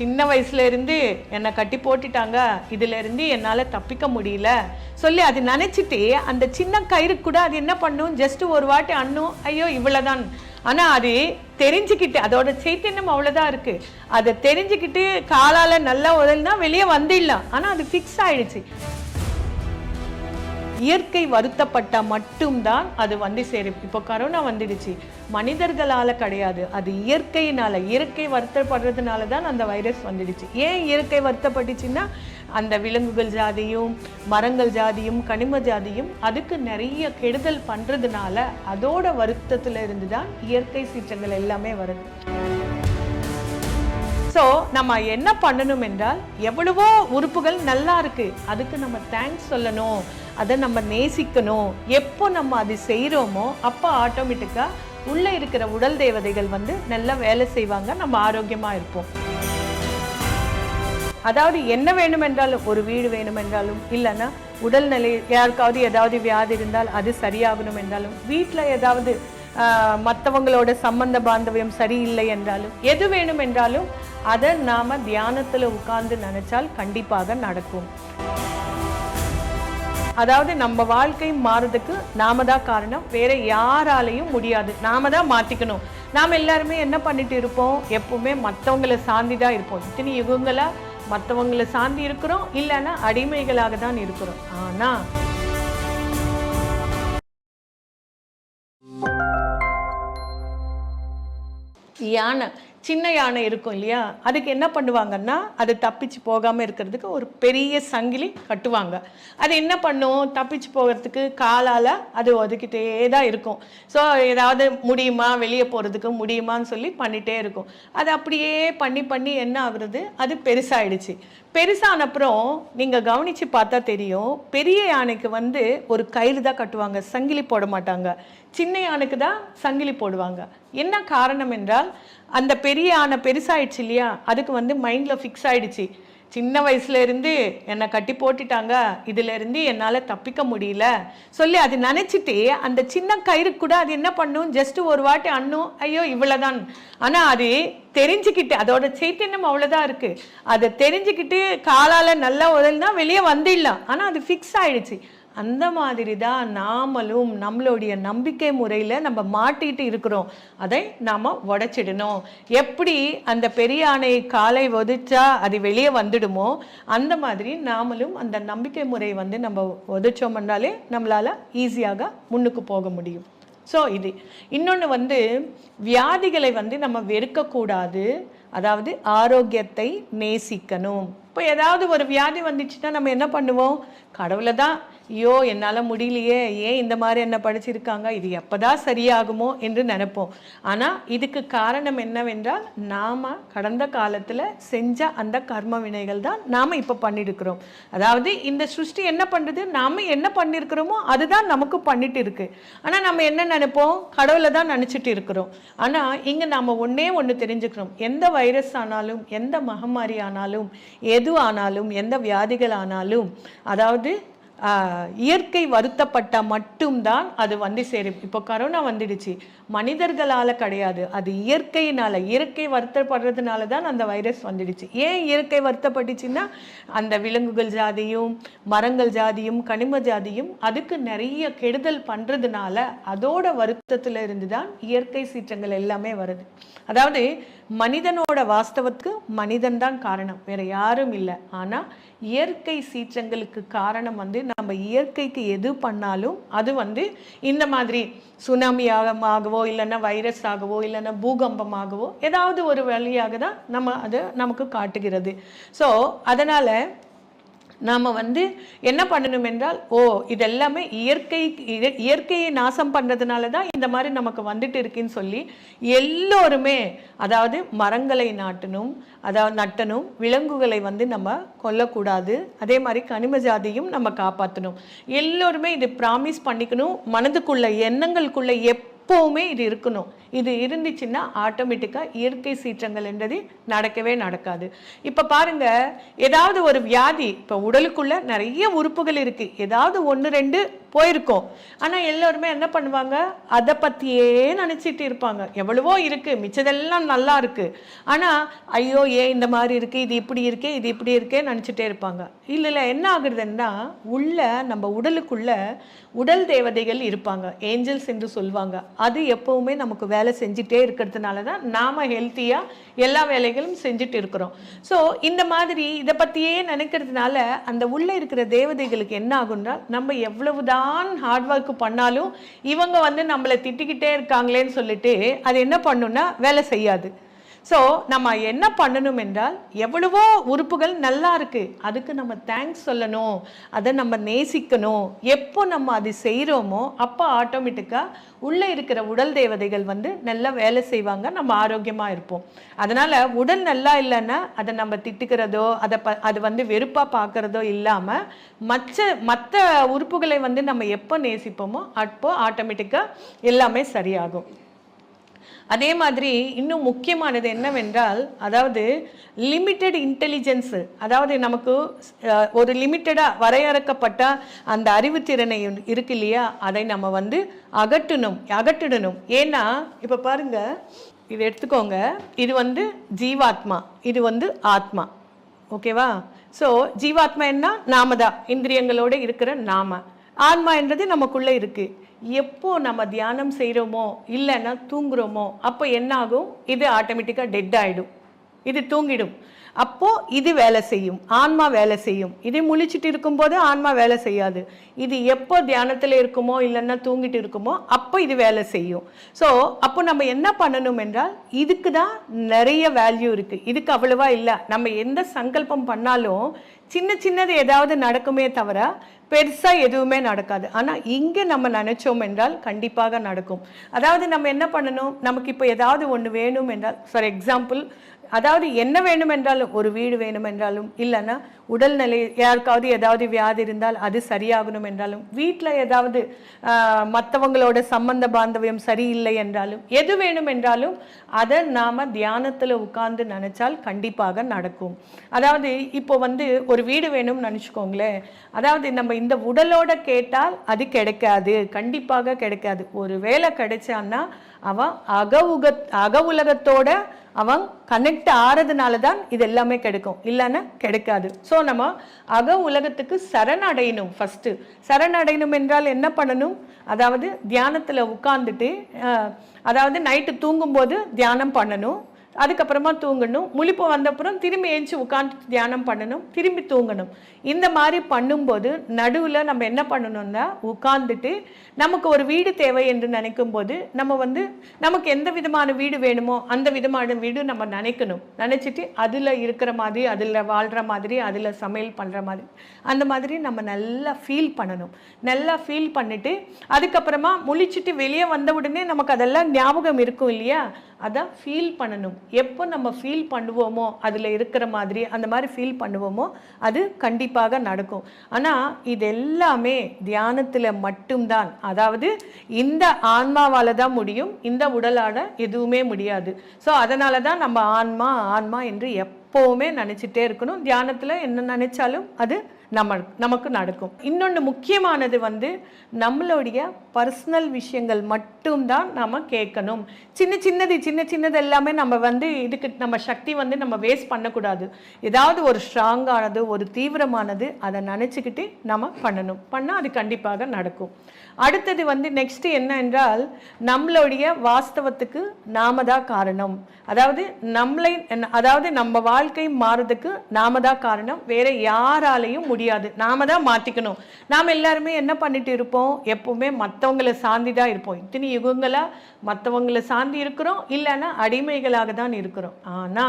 சின்ன வயசுலேருந்து என்னை கட்டி போட்டுட்டாங்க. இதுலேருந்து என்னால் தப்பிக்க முடியல. சொல்லி அது நினச்சிட்டு அந்த சின்ன கயிறு கூட அது என்ன பண்ணும்? ஜஸ்ட் ஒரு வாட்டி அண்ணும். ஐயோ இவ்வளோதான் ஆனால் அது தெரிஞ்சுக்கிட்டு அதோட சைத்தன்யம் அவ்வளோதான் இருக்குது அதை தெரிஞ்சுக்கிட்டு காலால் நல்லா உதல்னா வெளியே வந்துடலாம். ஆனால் அது ஃபிக்ஸ் ஆகிடுச்சு இயற்கை வருத்தப்பட்டா மட்டும்தான் அது வந்து சேரும். இப்போ கரோனா வந்துடுச்சு. மனிதர்களால் கிடையாது. அது இயற்கையினால் இயற்கை வருத்தப்படுறதுனால தான் அந்த வைரஸ் வந்துடுச்சு. ஏன் இயற்கை வருத்தப்பட்டுச்சுன்னா அந்த விலங்குகள் ஜாதியும் மரங்கள் ஜாதியும் கனிம ஜாதியும் அதுக்கு நிறைய கெடுதல் பண்ணுறதுனால அதோட வருத்தத்தில் இருந்து தான் இயற்கை சீற்றங்கள் எல்லாமே வருது. ஸோ நம்ம என்ன பண்ணணும் என்றால் எவ்வளவோ உறுப்புகள் நல்லா இருக்கு. அதுக்கு நம்ம தேங்க்ஸ் சொல்லணும். அதை நம்ம நேசிக்கணும். எப்போ நம்ம அது செய்கிறோமோ அப்போ ஆட்டோமேட்டிக்காக உள்ளே இருக்கிற உடல் தேவதைகள் வந்து நல்லா வேலை செய்வாங்க. நம்ம ஆரோக்கியமாக இருப்போம். அதாவது என்ன வேணுமென்றாலும் ஒரு வீடு வேணும் என்றாலும் இல்லைன்னா உடல்நிலை யாருக்காவது ஏதாவது வியாதி இருந்தால் அது சரியாகணும் என்றாலும் வீட்டில் ஏதாவது மற்றவங்களோட சம்பந்த பாந்தவியம் சரியில்லை என்றாலும் எது வேணும் என்றாலும் அதை நாம் தியானத்தில் உட்கார்ந்து நினச்சால் கண்டிப்பாக நடக்கும். அதாவது நம்ம வாழ்க்கை மாறுறதுக்கு நாம தான் காரணம். வேற யாராலையும் முடியாது. நாம தான் மாற்றிக்கணும் நாம் எல்லாருமே என்ன பண்ணிட்டு இருப்போம்? எப்பவுமே மற்றவங்களை சாந்தி தான் இருப்போம். இத்தனை யுகங்களாக மற்றவங்களை சார்ந்து இருக்கிறோம். இல்லைன்னா அடிமைகளாக தான் இருக்கிறோம். ஆனா யானை. சின்ன யானை இருக்கும் இல்லையா? அதுக்கு என்ன பண்ணுவாங்கன்னா அது தப்பிச்சு போகாமல் இருக்கிறதுக்கு ஒரு பெரிய சங்கிலி கட்டுவாங்க. அது என்ன பண்ணும்? தப்பிச்சு போகிறதுக்கு காலால் அது ஒதுக்கிட்டே தான் இருக்கும். ஸோ ஏதாவது முடியுமா? வெளியே போகிறதுக்கு முடியுமான்னு சொல்லி பண்ணிகிட்டே இருக்கும். அது அப்படியே பண்ணி பண்ணி என்ன ஆகுறது? அது பெருசாகிடுச்சு பெருசான அப்புறம் நீங்கள் கவனித்து பார்த்தா தெரியும். பெரிய யானைக்கு வந்து ஒரு கயிறு தான் கட்டுவாங்க. சங்கிலி போட மாட்டாங்க. சின்ன யானைக்கு தான் சங்கிலி போடுவாங்க. என்ன காரணம் என்றால் அந்த பெரிய யானை பெருசாயிடுச்சு இல்லையா? அதுக்கு வந்து மைண்டில் ஃபிக்ஸ் ஆயிடுச்சு. சின்ன வயசுலேருந்து என்னை கட்டி போட்டுட்டாங்க. இதிலேருந்து என்னால் தப்பிக்க முடியல. சொல்லி அது நினச்சிட்டு அந்த சின்ன கயிறு கூட அது என்ன பண்ணும்? ஜஸ்ட்டு ஒரு வாட்டி அண்ணும். ஐயோ இவ்வளோதான் ஆனால் அது தெரிஞ்சுக்கிட்டு அதோட சைத்தன்யம் அவ்வளோதான் இருக்குது அதை தெரிஞ்சுக்கிட்டு காலால் நல்லா உதல்னா வெளியே வந்துடலாம். ஆனால் அது ஃபிக்ஸ் ஆகிடுச்சு அந்த மாதிரி தான் நாமளும் நம்மளுடைய நம்பிக்கை முறையில் நம்ம மாட்டிட்டு இருக்கிறோம். அதை நாம் உடச்சிடணும். எப்படி அந்த பெரிய ஆணை காலை ஒதிச்சா அது வெளியே வந்துடுமோ அந்த மாதிரி நாமளும் அந்த நம்பிக்கை முறை வந்து நம்ம உதைச்சோம்னாலே நம்மளால் ஈஸியாக முன்னுக்கு போக முடியும். ஸோ இது. இன்னொன்று வந்து வியாதிகளை வந்து நம்ம வெறுக்கக்கூடாது. அதாவது ஆரோக்கியத்தை நேசிக்கணும். இப்போ ஏதாவது ஒரு வியாதி வந்துச்சுன்னா நம்ம என்ன பண்ணுவோம்? கடவுளை தான் ஐயோ என்னால் முடியலையே. ஏன் இந்த மாதிரி என்ன படிச்சிருக்காங்க? இது எப்போதான் சரியாகுமோ என்று நினைப்போம். ஆனால் இதுக்கு காரணம் என்னவென்றால் நாம் கடந்த காலத்தில் செஞ்ச அந்த கர்ம வினைகள் தான் நாம் இப்போ பண்ணியிருக்கிறோம் அதாவது இந்த சிருஷ்டி என்ன பண்ணுறது நாம் என்ன பண்ணியிருக்கிறோமோ அதுதான் நமக்கு பண்ணிட்டு இருக்கு. ஆனால் நம்ம என்ன நினைப்போம்? கடவுளை தான் நினச்சிட்டு இருக்கிறோம். ஆனால் இங்கே நாம் ஒன்றே ஒன்று தெரிஞ்சுக்கிறோம். எந்த வைரஸ் ஆனாலும் எந்த மகமாரி ஆனாலும் எது ஆனாலும் எந்த வியாதிகள் ஆனாலும் அதாவது இயற்கை வருத்தப்பட்டால் மட்டும்தான் அது வந்து சேரும். இப்போ கரோனா வந்துடுச்சு. மனிதர்களால் கிடையாது. அது இயற்கையினால் இயற்கை வருத்தப்படுறதுனால தான் அந்த வைரஸ் வந்துடுச்சு. ஏன் இயற்கை வருத்தப்பட்டுச்சுன்னா அந்த விலங்குகள் ஜாதியும் மரங்கள் ஜாதியும் கனிம ஜாதியும் அதுக்கு நிறைய கெடுதல் பண்ணுறதுனால அதோட வருத்தத்தில் இருந்து தான் இயற்கை சீற்றங்கள் எல்லாமே வருது. அதாவது மனிதனோட வாஸ்தவத்துக்கு மனிதன் தான் காரணம். வேற யாரும் இல்லை. ஆனால் இயற்கை சீற்றங்களுக்கு காரணம் வந்து நம்ம இயற்கைக்கு எது பண்ணாலும் அது வந்து இந்த மாதிரி சுனாமியாகமாகவோ இல்லைன்னா வைரஸ் ஆகவோ இல்லைன்னா பூகம்பமாகவோ ஏதாவது ஒரு வழியாக தான் நம்ம அதை நமக்கு காட்டுகிறது. ஸோ அதனால் நாம் வந்து என்ன பண்ணணும் என்றால் ஓ இதெல்லாமே இயற்கை இய- இயற்கையை நாசம் பண்ணுறதுனால தான் இந்த மாதிரி நமக்கு வந்துட்டு இருக்குன்னு சொல்லி எல்லோருமே அதாவது மரங்களை நாட்டணும் அதாவது நட்டணும் விலங்குகளை வந்து நம்ம கொல்லக்கூடாது. அதே மாதிரி கனிம ஜாதியும் நம்ம காப்பாற்றணும் எல்லோருமே இது ப்ராமிஸ் பண்ணிக்கணும். மனதுக்குள்ள எண்ணங்களுக்குள்ள எப்போவுமே இது இருக்கணும். இது இருந்துச்சுன்னா ஆட்டோமேட்டிக்காக இயற்கை சீற்றங்கள் என்றது நடக்கவே நடக்காது. இப்போ பாருங்க ஏதாவது ஒரு வியாதி இப்போ உடலுக்குள்ள நிறைய உறுப்புகள் இருக்கு. ஏதாவது ஒன்று ரெண்டு போயிருக்கோம். ஆனால் எல்லோருமே என்ன பண்ணுவாங்க? அதை பற்றியே நினச்சிட்டு இருப்பாங்க. எவ்வளவோ இருக்குது மிச்சதெல்லாம் நல்லா இருக்குது ஆனால் ஐயோ ஏன் இந்த மாதிரி இருக்குது இது இப்படி இருக்கே இது இப்படி இருக்கே நினச்சிட்டே இருப்பாங்க. இல்லை இல்லை என்ன ஆகுறதுன்னா உள்ள நம்ம உடலுக்குள்ள உடல் தேவதைகள் இருப்பாங்க. ஏஞ்சல்ஸ் என்று சொல்லுவாங்க அது எப்போவுமே நமக்கு வேலை செஞ்சுட்டே இருக்கிறதுனால தான் நாம் ஹெல்த்தியாக எல்லா வேலைகளும் செஞ்சுட்டு இருக்கிறோம். ஸோ இந்த மாதிரி இதை பற்றியே நினைக்கிறதுனால அந்த உள்ளே இருக்கிற தேவதைகளுக்கு என்ன ஆகும்னா நம்ம எவ்வளவுதான் ஹார்ட் ஒர்க் பண்ணாலும் இவங்க வந்து நம்மளை திட்டிக்கிட்டே இருக்காங்களேன்னு சொல்லிட்டு அது என்ன பண்ணுன்னா வேலை செய்யாது. ஸோ நம்ம என்ன பண்ணணும் என்றால் எவ்வளவோ உறுப்புகள் நல்லா இருக்கு. அதுக்கு நம்ம தேங்க்ஸ் சொல்லணும். அதை நம்ம நேசிக்கணும். எப்போ நம்ம அது செய்கிறோமோ அப்போ ஆட்டோமேட்டிக்காக உள்ளே இருக்கிற உடல் தேவதைகள் வந்து நல்லா வேலை செய்வாங்க. நம்ம ஆரோக்கியமாக இருப்போம். அதனால் உடல் நல்லா இல்லைன்னா அதை நம்ம திட்டுக்கிறதோ அதை ப அது வந்து வெறுப்பாக பார்க்குறதோ இல்லாமல் மற்ற மற்ற உறுப்புகளை வந்து நம்ம எப்போ நேசிப்போமோ அப்போ ஆட்டோமேட்டிக்காக எல்லாமே சரியாகும். அதே மாதிரி இன்னும் முக்கியமானது என்னவென்றால் அதாவது லிமிட்டெட் இன்டெலிஜென்ஸு அதாவது நமக்கு ஒரு லிமிட்டடாக வரையறுக்கப்பட்ட அந்த அறிவுத்திறனை இருக்கு இல்லையா? அதை நம்ம வந்து அகற்றணும் அகற்றிடணும். ஏன்னா இப்போ பாருங்க இது எடுத்துக்கோங்க. இது வந்து ஜீவாத்மா இது வந்து ஆத்மா. ஓகேவா ஸோ ஜீவாத்மா என்ன? நாம தான். இந்திரியங்களோட இருக்கிற நாம. ஆன்மா என்றது நமக்குள்ளே இருக்குது எப்போ நம்ம தியானம் செய்கிறோமோ இல்லைன்னா தூங்குறோமோ அப்போ என்ன ஆகும் இது ஆட்டோமேட்டிக்காக டெட் ஆகிடும் இது தூங்கிடும். அப்போது இது வேலை செய்யும். ஆன்மா வேலை செய்யும். இது முழிச்சிட்டு இருக்கும்போது ஆன்மா வேலை செய்யாது. இது எப்போ தியானத்தில் இருக்குமோ இல்லைன்னா தூங்கிட்டு இருக்குமோ அப்போ இது வேலை செய்யும். ஸோ அப்போ நம்ம என்ன பண்ணணும் என்றால் இதுக்கு தான் நிறைய வேல்யூ இருக்குது இதுக்கு அவ்வளவா இல்லை. நம்ம எந்த சங்கல்பம் பண்ணாலும் சின்ன சின்னது ஏதாவது நடக்குமே தவிர பெருசாக எதுவுமே நடக்காது. ஆனால் இங்கே நம்ம நினைச்சோம் என்றால் கண்டிப்பாக நடக்கும். அதாவது நம்ம என்ன பண்ணணும்? நமக்கு இப்போ ஏதாவது ஒன்று வேணும் என்றால் ஃபார் எக்ஸாம்பிள் அதாவது என்ன வேணும் என்றாலும் ஒரு வீடு வேணும் என்றாலும் இல்லைன்னா உடல்நிலை யாருக்காவது ஏதாவது வியாதி இருந்தால் அது சரியாகணும் என்றாலும் வீட்டில் ஏதாவது மற்றவங்களோட சம்பந்த பாந்தவியம் சரியில்லை என்றாலும் எது வேணும் என்றாலும் அதை நாம் தியானத்தில் உட்கார்ந்து நினச்சால் கண்டிப்பாக நடக்கும். அதாவது இப்போ வந்து ஒரு வீடு வேணும்னு நினச்சிக்கோங்களேன். அதாவது நம்ம இந்த உடலோட கேட்டால் அது கிடைக்காது கண்டிப்பாக கிடைக்காது. ஒரு வேலை கிடைச்சான்னா அவன் அக உக அக உலகத்தோட அவன் கனெக்ட் ஆறதுனால தான் இது எல்லாமே கிடைக்கும். இல்லைன்னா கிடைக்காது. ஸோ நம்ம. அக உலகத்துக்கு சரணடையணும் ஃபஸ்ட்டு சரணடையணும் என்றால் என்ன பண்ணணும்? அதாவது தியானத்தில் உட்கார்ந்துட்டு அதாவது நைட்டு தூங்கும்போது தியானம் பண்ணணும். அதுக்கப்புறமா தூங்கணும். முழிப்பு வந்தப்புறம் திரும்பி ஏஞ்சி உட்காந்து தியானம் பண்ணணும். திரும்பி தூங்கணும். இந்த மாதிரி பண்ணும்போது நடுவில் நம்ம என்ன பண்ணணும்னா உட்காந்துட்டு நமக்கு ஒரு வீடு தேவை என்று நினைக்கும் போது நம்ம வந்து நமக்கு எந்த விதமான வீடு வேணுமோ அந்த விதமான வீடு நம்ம நினைக்கணும். நினச்சிட்டு அதில் இருக்கிற மாதிரி அதில் வாழ்கிற மாதிரி அதில் சமையல் பண்ணுற மாதிரி அந்த மாதிரி நம்ம நல்லா ஃபீல் பண்ணணும். நல்லா ஃபீல் பண்ணிட்டு அதுக்கப்புறமா முழிச்சிட்டு வெளியே வந்த உடனே நமக்கு அதெல்லாம் ஞாபகம் இருக்கும் இல்லையா? அதான் ஃபீல் பண்ணணும். எப்போ நம்ம ஃபீல் பண்ணுவோமோ அதில் இருக்கிற மாதிரி அந்த மாதிரி ஃபீல் பண்ணுவோமோ அது கண்டிப்பாக நடக்கும். ஆனால் இது எல்லாமே தியானத்தில் மட்டும்தான். அதாவது இந்த ஆன்மாவால் தான் முடியும் இந்த உடலால் எதுவுமே முடியாது. ஸோ அதனால தான் நம்ம ஆன்மா ஆன்மா என்று எப்போவுமே நினச்சிட்டே இருக்கணும். தியானத்தில் என்ன நினச்சாலும் அது நம்ம நமக்கு நடக்கும். இன்னொன்று முக்கியமானது வந்து நம்மளுடைய பர்சனல் விஷயங்கள் மட்டும்தான் நம்ம கேட்கணும். சின்ன சின்னது சின்ன சின்னது எல்லாமே நம்ம வந்து இதுக்கு நம்ம சக்தி வந்து நம்ம வேஸ்ட் பண்ணக்கூடாது. ஏதாவது ஒரு ஸ்ட்ராங்கானது ஒரு தீவிரமானது அதை நினச்சிக்கிட்டு நம்ம பண்ணணும். பண்ணால் அது கண்டிப்பாக நடக்கும். அடுத்தது வந்து நெக்ஸ்ட் என்ன என்றால் நம்மளுடைய வாஸ்தவத்துக்கு நாம தான் காரணம். அதாவது நம்மளை அதாவது நம்ம வாழ்க்கை மாறுறதுக்கு நாம தான் காரணம். வேற யாராலையும் முடியாது. நாம தான் மாத்திக்கணும். நாம் எல்லாருமே என்ன பண்ணிட்டு இருப்போம்? எப்பவுமே மற்றவங்களை சாந்தி தான் இருப்போம். இத்தனை யுகங்களா மற்றவங்களை சார்ந்து இருக்கிறோம். இல்லைன்னா அடிமைகளாக தான் இருக்கிறோம். ஆனா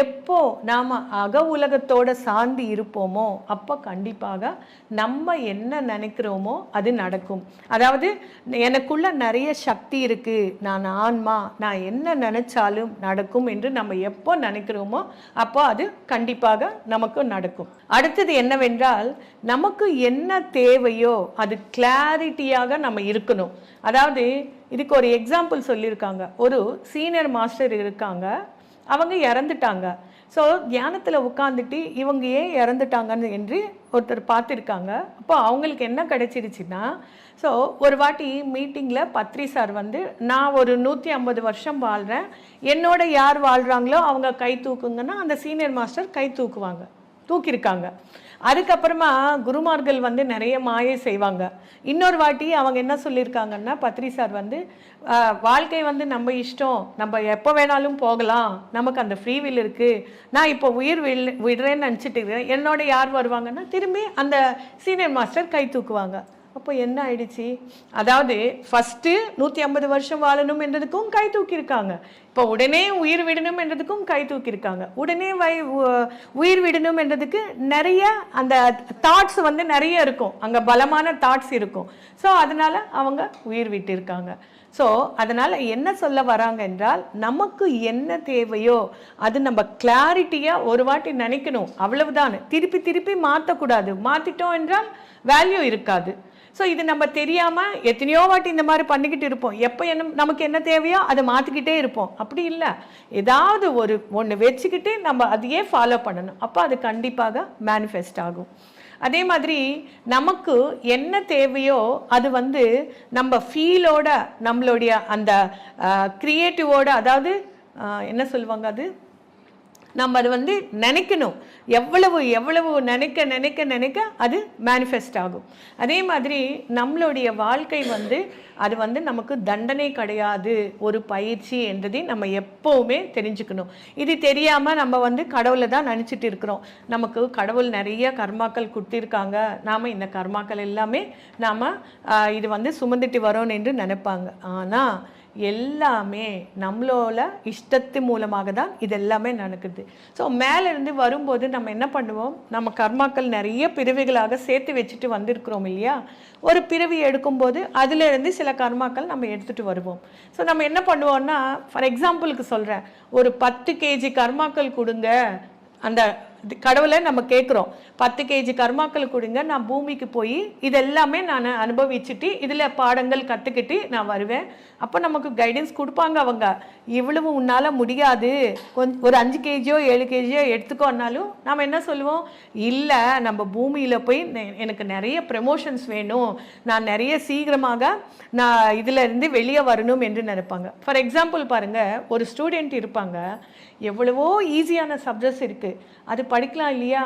எப்போ நாம் அக உலகத்தோட சார்ந்து இருப்போமோ அப்போ கண்டிப்பாக நம்ம என்ன நினைக்கிறோமோ அது நடக்கும். அதாவது எனக்குள்ள நிறைய சக்தி இருக்குது நான் ஆன்மா நான் என்ன நினைச்சாலும் நடக்கும் என்று நம்ம எப்போ நினைக்கிறோமோ அப்போ அது கண்டிப்பாக நமக்கு நடக்கும். அடுத்தது என்னவென்றால் நமக்கு என்ன தேவையோ அது கிளாரிட்டியாக நம்ம இருக்கணும். அதாவது இதுக்கு ஒரு எக்ஸாம்பிள் சொல்லியிருக்காங்க. ஒரு சீனியர் மாஸ்டர் இருக்காங்க. அவங்க இறந்துட்டாங்க. ஸோ தியானத்தில் உட்காந்துட்டு இவங்க ஏன் இறந்துட்டாங்கன்னு என்று ஒருத்தர் பார்த்துருக்காங்க. அப்போ அவங்களுக்கு என்ன கிடைச்சிருச்சுன்னா ஸோ ஒரு வாட்டி மீட்டிங்கில் பத்ரி சார் வந்து நான் ஒரு நூற்றி ஐம்பது வருஷம் வாழ்கிறேன் என்னோட யார் வாழ்கிறாங்களோ அவங்க கை தூக்குங்கன்னா அந்த சீனியர் மாஸ்டர் கை தூக்குவாங்க. தூக்கியிருக்காங்க. அதுக்கப்புறமா குருமார்கள் வந்து நிறைய மாயை செய்வாங்க. இன்னொரு வாட்டி அவங்க என்ன சொல்லியிருக்காங்கன்னா பத்ரி சார் வந்து வாழ்க்கை வந்து நம்ம இஷ்டம். நம்ம எப்போ வேணாலும் போகலாம். நமக்கு அந்த ஃப்ரீ வில் இருக்குது நான் இப்போ உயிர் வில் விடுறேன்னு நினச்சிட்டு இருக்கிறேன் என்னோட யார் வருவாங்கன்னா திரும்பி அந்த சீனியர் மாஸ்டர் கை தூக்குவாங்க. அப்போ என்ன ஆயிடுச்சு? அதாவது ஃபஸ்ட்டு நூற்றி ஐம்பது வருஷம் வாழணும் என்றதுக்கும் கை தூக்கியிருக்காங்க. இப்போ உடனே உயிர் விடணும் என்றதுக்கும் கை தூக்கியிருக்காங்க. உடனே வை உ- உயிர் விடணும் என்றதுக்கு நிறைய அந்த தாட்ஸ் வந்து நிறைய இருக்கும். அங்கே பலமான தாட்ஸ் இருக்கும். ஸோ அதனால் அவங்க உயிர் விட்டிருக்காங்க. ஸோ அதனால் என்ன சொல்ல வராங்க என்றால் நமக்கு என்ன தேவையோ அது நம்ம கிளாரிட்டியாக ஒரு வாட்டி நினைக்கணும். அவ்வளவுதான். திருப்பி திருப்பி மாற்றக்கூடாது மாற்றிட்டோம் என்றால் வேல்யூ இருக்காது. ஸோ இது நம்ம தெரியாமல் எத்தனையோ வாட்டி இந்த மாதிரி பண்ணிக்கிட்டு இருப்போம். எப்போ என்ன நமக்கு என்ன தேவையோ அதை மாற்றிக்கிட்டே இருப்போம். அப்படி இல்லை. ஏதாவது ஒரு ஒன்று வச்சுக்கிட்டு நம்ம அதையே ஃபாலோ பண்ணணும். அப்போ அது கண்டிப்பாக மேனிஃபெஸ்ட் ஆகும். அதே மாதிரி நமக்கு என்ன தேவையோ அது வந்து நம்ம ஃபீலோட நம்மளுடைய அந்த க்ரியேட்டிவோட அதாவது என்ன சொல்லுவாங்க அது? நம்ம அது வந்து நினைக்கணும். எவ்வளவு எவ்வளவு நினைக்க நினைக்க நினைக்க அது மேனிஃபெஸ்ட் ஆகும். அதே மாதிரி நம்மளுடைய வாழ்க்கை வந்து அது வந்து நமக்கு தண்டனை கிடையாது. ஒரு பயிற்சி என்றதை நம்ம எப்போவுமே தெரிஞ்சுக்கணும். இது தெரியாமல் நம்ம வந்து கடவுளை தான் நினச்சிட்டு இருக்கிறோம். நமக்கு கடவுள் நிறைய கர்மாக்கள் கொடுத்திருக்காங்க. நாம் இந்த கர்மாக்கள் எல்லாமே நாம் இது வந்து சுமந்துட்டு வரோம் என்று நினைப்பாங்க. ஆனால் எல்லாமே நம்மளோட இஷ்டத்து மூலமாக தான் இது எல்லாமே நடக்குது. ஸோ மேலேருந்து வரும்போது நம்ம என்ன பண்ணுவோம்? நம்ம கர்மாக்கள் நிறைய பிறவிகளாக சேர்த்து வச்சுட்டு வந்திருக்கிறோம் இல்லையா? ஒரு பிறவி எடுக்கும்போது அதிலிருந்து சில கர்மாக்கள் நம்ம எடுத்துகிட்டு வருவோம். ஸோ நம்ம என்ன பண்ணுவோம்னா ஃபார் எக்ஸாம்பிளுக்கு சொல்கிறேன் ஒரு பத்து கேஜி கர்மாக்கள் கொடுங்க. அந்த கடவுளை நம்ம கேட்குறோம் பத்து கேஜி கர்மாக்கள் கொடுங்க நான் பூமிக்கு போய் இதெல்லாமே நான் அனுபவிச்சுட்டு இதில் பாடங்கள் கற்றுக்கிட்டு நான் வருவேன். அப்போ நமக்கு கைடன்ஸ் கொடுப்பாங்க அவங்க. இவ்வளவு உன்னால் முடியாது. கொஞ்சம் ஒரு அஞ்சு கேஜியோ ஏழு கேஜியோ எடுத்துக்கோன்னாலும் நம்ம என்ன சொல்லுவோம்? இல்லை நம்ம பூமியில் போய் எனக்கு நிறைய ப்ரமோஷன்ஸ் வேணும். நான் நிறைய சீக்கிரமாக நான் இதில் இருந்து வெளியே வரணும் என்று நினைப்பாங்க. ஃபார் எக்ஸாம்பிள் பாருங்கள் ஒரு ஸ்டூடெண்ட் இருப்பாங்க. எவ்வளவோ ஈஸியான சப்ஜெக்ட்ஸ் இருக்குது அது படிக்கலாம் இல்லையா?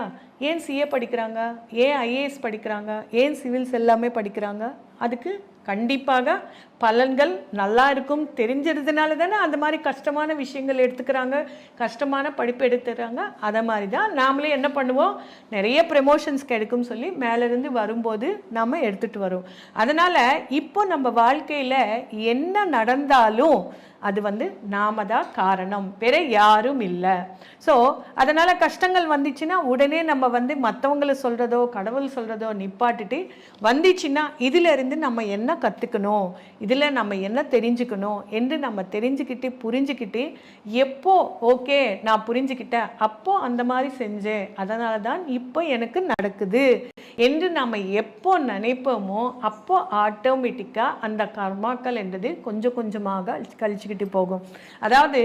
ஏன் சிஏ படிக்கிறாங்க? ஏன் ஐஏஎஸ் படிக்கிறாங்க? ஏன் சிவில்ஸ் எல்லாமே படிக்கிறாங்க? அதுக்கு கண்டிப்பாக பலன்கள் நல்லா இருக்கும். தெரிஞ்சதுனால தானே அந்த மாதிரி கஷ்டமான விஷயங்கள் எடுத்துக்கிறாங்க. கஷ்டமான படிப்பு எடுத்துக்கிறாங்க. அதை மாதிரி தான் நாமளே என்ன பண்ணுவோம்? நிறைய ப்ரமோஷன்ஸ் கிடைக்கும் சொல்லி மேலேருந்து வரும்போது நாம் எடுத்துகிட்டு வரோம். அதனால் இப்போ நம்ம வாழ்க்கையில் என்ன நடந்தாலும் அது வந்து நாம தான் காரணம். வேற யாரும் இல்லை. ஸோ அதனால் கஷ்டங்கள் வந்துச்சுன்னா உடனே நம்ம வந்து மற்றவங்களை சொல்கிறதோ கடவுள் சொல்கிறதோ நிப்பாட்டுட்டு வந்துச்சுன்னா இதிலிருந்து நம்ம என்ன கற்றுக்கணும் இதில் நம்ம என்ன தெரிஞ்சுக்கணும்? என்று நம்ம தெரிஞ்சுக்கிட்டு புரிஞ்சுக்கிட்டு எப்போ ஓகே நான் புரிஞ்சுக்கிட்டேன் அப்போ அந்த மாதிரி செஞ்சேன். அதனால தான் இப்போ எனக்கு நடக்குது. என்று நம்ம எப்போ நினைப்போமோ அப்போ ஆட்டோமேட்டிக்காக அந்த கர்மாக்கள் என்றது கொஞ்சம் கொஞ்சமாக கழிச்சுக்கிட்டு போகும். அதாவது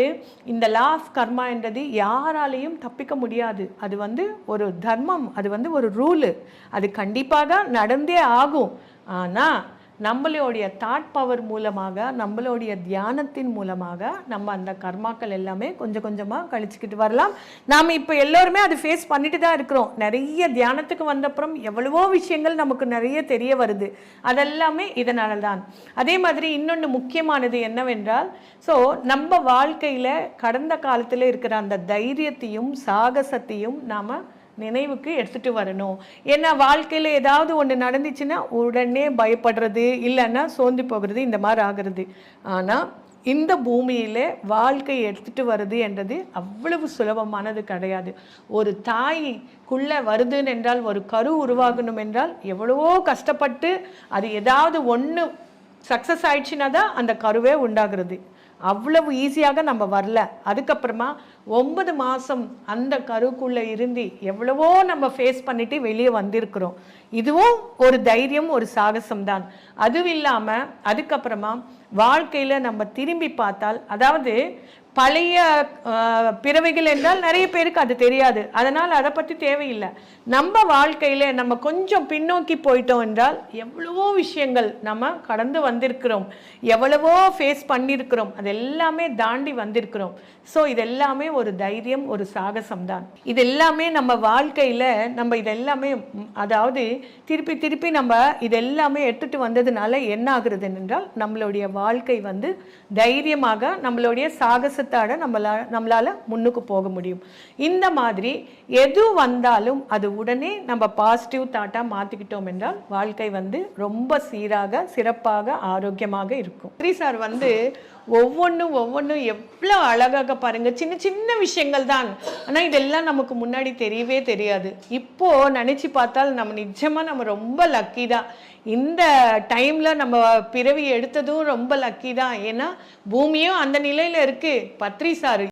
இந்த லா ஆஃப் கர்மா என்றது யாராலையும் தப்பிக்க முடியாது. அது வந்து ஒரு தர்மம் அது வந்து ஒரு ரூலு அது கண்டிப்பாக தான் நடந்தே ஆகும். ஆனால் நம்மளுடைய தாட் பவர் மூலமாக நம்மளுடைய தியானத்தின் மூலமாக நம்ம அந்த கர்மாக்கள் எல்லாமே கொஞ்சம் கொஞ்சமாக கழிச்சுக்கிட்டு வரலாம். நாம் இப்போ எல்லோருமே அது ஃபேஸ் பண்ணிட்டு தான் இருக்கிறோம். நிறைய தியானத்துக்கு வந்தப்புறம் எவ்வளவோ விஷயங்கள் நமக்கு நிறைய தெரிய வருது. அதெல்லாமே இதனால தான் அதே மாதிரி இன்னொன்று முக்கியமானது என்னவென்றால் ஸோ நம்ம வாழ்க்கையில் கடந்த காலத்தில் இருக்கிற அந்த தைரியத்தையும் சாகசத்தையும் நாம் நினைவுக்கு எடுத்துட்டு வரணும். ஏன்னா வாழ்க்கையில் ஏதாவது ஒன்று நடந்துச்சுன்னா உடனே பயப்படுறது இல்லைன்னா சோர்ந்து போகிறது இந்த மாதிரி ஆகிறது. ஆனால் இந்த பூமியில் வாழ்க்கை எடுத்துட்டு வருது என்றது அவ்வளவு சுலபமானது கிடையாது. ஒரு தாய்க்குள்ளே வருதுன்னு என்றால் ஒரு கரு உருவாகணும் என்றால் எவ்வளவோ கஷ்டப்பட்டு அது ஏதாவது ஒன்று சக்ஸஸ் ஆயிடுச்சுன்னா தான் அந்த கருவே உண்டாகிறது. அவ்வளவு ஈஸியாக நம்ம வரல. அதுக்கப்புறமா ஒன்பது மாதம் அந்த கருக்குள்ளே இருந்து எவ்வளவோ நம்ம ஃபேஸ் பண்ணிட்டு வெளியே வந்திருக்கிறோம். இதுவும் ஒரு தைரியம் ஒரு சாகசம் தான். அதுவும் இல்லாமல் அதுக்கப்புறமா வாழ்க்கையில் நம்ம திரும்பி பார்த்தால் அதாவது பழைய பிறவைகள் என்றால் நிறைய பேருக்கு அது தெரியாது. அதனால் அதை பற்றி தேவையில்லை. நம்ம வாழ்க்கையில் நம்ம கொஞ்சம் பின்னோக்கி போயிட்டோம் என்றால் எவ்வளவோ விஷயங்கள் நம்ம கடந்து வந்திருக்கிறோம். எவ்வளவோ ஃபேஸ் பண்ணியிருக்கிறோம். அது எல்லாமே தாண்டி வந்திருக்கிறோம். ஸோ இதெல்லாமே ஒரு தைரியம் ஒரு சாகசம் தான். இது எல்லாமே நம்ம வாழ்க்கையில் நம்ம இதெல்லாமே அதாவது திருப்பி திருப்பி நம்ம இதெல்லாமே எடுத்துட்டு வந்ததுனால என்ன ஆகுறது என்றால் நம்மளுடைய வாழ்க்கை வந்து தைரியமாக நம்மளுடைய சாகசத்தை சாகசத்தாட நம்மளா நம்மளால முன்னுக்கு போக முடியும். இந்த மாதிரி எது வந்தாலும் அது உடனே நம்ம பாசிட்டிவ் தாட்டாக மாற்றிக்கிட்டோம் என்றால் வாழ்க்கை வந்து ரொம்ப சீராக சிறப்பாக ஆரோக்கியமாக இருக்கும். ஸ்ரீ சார் வந்து ஒவ்வொன்றும் ஒவ்வொன்றும் எவ்வளோ அழகாக பாருங்க. சின்ன சின்ன விஷயங்கள் தான். ஆனால் இதெல்லாம் நமக்கு முன்னாடி தெரியவே தெரியாது. இப்போ நினச்சி பார்த்தால் நம்ம நிஜமாக நம்ம ரொம்ப லக்கி தான். இந்த டைமில் நம்ம பிறவி எடுத்ததும் ரொம்ப லக்கி தான். ஏன்னா பூமியும் அந்த நிலையில் இருக்குது பத்ரி சாரு.